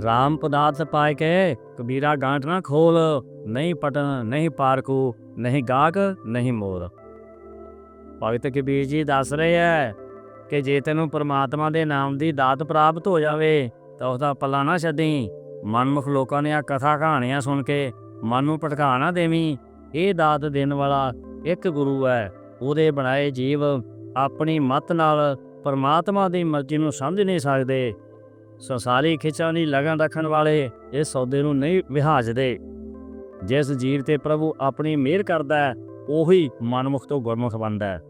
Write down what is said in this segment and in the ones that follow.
ਰਾਮ ਪਦਾਰਥ ਪਾਏ ਕੇ ਕਬੀਰਾ ਗਾਂਠ ਨਾ ਖੋਲ ਨਹੀਂ ਪਟਨ ਨਹੀਂ ਪਾਰਕੂ ਨਹੀਂ ਗਾਹਕ ਨਹੀਂ ਮੋਰ ਭਗਤ ਕਬੀਰ ਜੀ ਦੱਸ ਰਹੇ ਹੈ ਕਿ ਜੇ ਤੈਨੂੰ ਪ੍ਰਮਾਤਮਾ ਦੇ ਨਾਮ ਦੀ ਦਾਤ ਪ੍ਰਾਪਤ ਹੋ ਜਾਵੇ ਤਾਂ ਉਹਦਾ ਪੱਲਾ ਨਾ ਛੱਡੀ ਮਨਮੁਖ ਲੋਕਾਂ ਦੀਆਂ ਕਥਾ ਕਹਾਣੀਆਂ ਸੁਣ ਕੇ ਮਨ ਨੂੰ ਭਟਕਾ ਨਾ ਦੇਵੀਂ ਇਹ ਦਾਤ ਦੇਣ ਵਾਲਾ ਇੱਕ ਗੁਰੂ ਹੈ ਉਹਦੇ ਬਣਾਏ ਜੀਵ ਆਪਣੀ ਮਤ ਨਾਲ ਪਰਮਾਤਮਾ ਦੀ ਮਰਜ਼ੀ ਨੂੰ ਸਮਝ ਨਹੀਂ ਸਕਦੇ ਸੰਸਾਰੀ ਖਿੱਚਾਂ ਦੀ ਲਗਨ ਰੱਖਣ ਵਾਲੇ ਇਸ ਸੌਦੇ ਨੂੰ ਨਹੀਂ ਵਿਹਾਜਦੇ। ਜਿਸ ਜੀਵ ਤੇ ਪ੍ਰਭੂ ਆਪਣੀ ਮਿਹਰ ਕਰਦਾ ਹੈ, ਉਹੀ ਮਨਮੁਖ ਤੋਂ ਗੁਰਮੁਖ ਬਣਦਾ ਹੈ।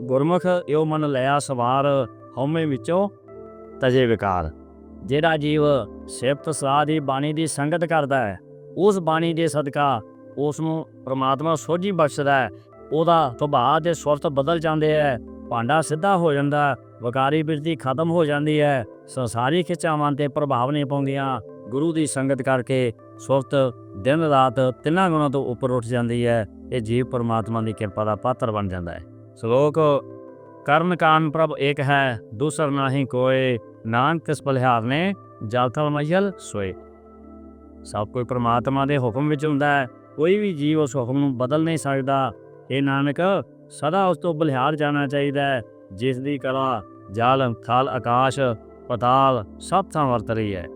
ਗੁਰਮੁਖ ਇਹੋ ਮਨ ਲਿਆ ਸਵਾਰ ਹਉਮੈ ਵਿੱਚੋਂ ਤਜੇ ਵਿਕਾਰ। ਜਿਹੜਾ ਜੀਵ ਸਿਫਤ ਸਲਾਹ ਦੀ ਬਾਣੀ ਦੀ ਸੰਗਤ ਕਰਦਾ ਹੈ, ਉਸ ਬਾਣੀ ਦੇ ਸਦਕਾ ਉਸ ਨੂੰ ਪ੍ਰਮਾਤਮਾ ਸੋਝੀ ਬਖਸ਼ਦਾ ਹੈ, ਉਹਦਾ ਸੁਭਾਅ ਦੇ ਸੁਰਤ ਬਦਲ ਜਾਂਦੇ ਹੈ ਭਾਂਡਾ ਸਿੱਧਾ ਹੋ ਜਾਂਦਾ, ਵਕਾਰੀ ਬਿਰਤੀ ਖਤਮ ਹੋ ਜਾਂਦੀ ਹੈ, ਸੰਸਾਰੀ ਖਿਚਾਵਾਂ ਤੇ ਪ੍ਰਭਾਵ ਨਹੀਂ ਪਾਉਂਦੀਆਂ। ਗੁਰੂ ਦੀ ਸੰਗਤ ਕਰਕੇ ਸੁਰਤ ਦਿਨ ਰਾਤ ਤਿੰਨਾਂ ਗੁਣਾਂ ਤੋਂ ਉੱਪਰ ਉੱਠ ਜਾਂਦੀ ਹੈ। ਇਹ ਜੀਵ ਪਰਮਾਤਮਾ ਦੀ ਕਿਰਪਾ ਦਾ ਪਾਤਰ ਬਣ ਜਾਂਦਾ ਹੈ। ਸ਼ਲੋਕ, ਕਰਨ ਕਾਨ ਪ੍ਰਭ ਇੱਕ ਹੈ, ਦੂਸਰ ਨਾਹੀ ਕੋਈ ਨਾਨਕ ਤਿਸ ਬਲਿਹਾਰ ਨੇ, ਜਲ ਮਜ਼ਲ ਸੋਏ। ਸਭ ਕੋਈ ਪ੍ਰਮਾਤਮਾ ਦੇ ਹੁਕਮ ਵਿੱਚ ਹੁੰਦਾ ਹੈ। ਕੋਈ ਵੀ ਜੀਵ ਉਸ ਹੁਕਮ ਨੂੰ ਬਦਲ ਨਹੀਂ ਸਕਦਾ। ਇਹ ਨਾਨਕ ਸਦਾ ਉਸ ਤੋਂ ਬਲਿਹਾਰ ਜਾਣਾ ਚਾਹੀਦਾ ਹੈ, ਜਿਸ ਦੀ ਕਲਾ ਜਲ ਥਲ, ਆਕਾਸ਼, ਪਤਾਲ ਸਭ ਥਾਂ ਵਰਤ ਰਹੀ ਹੈ।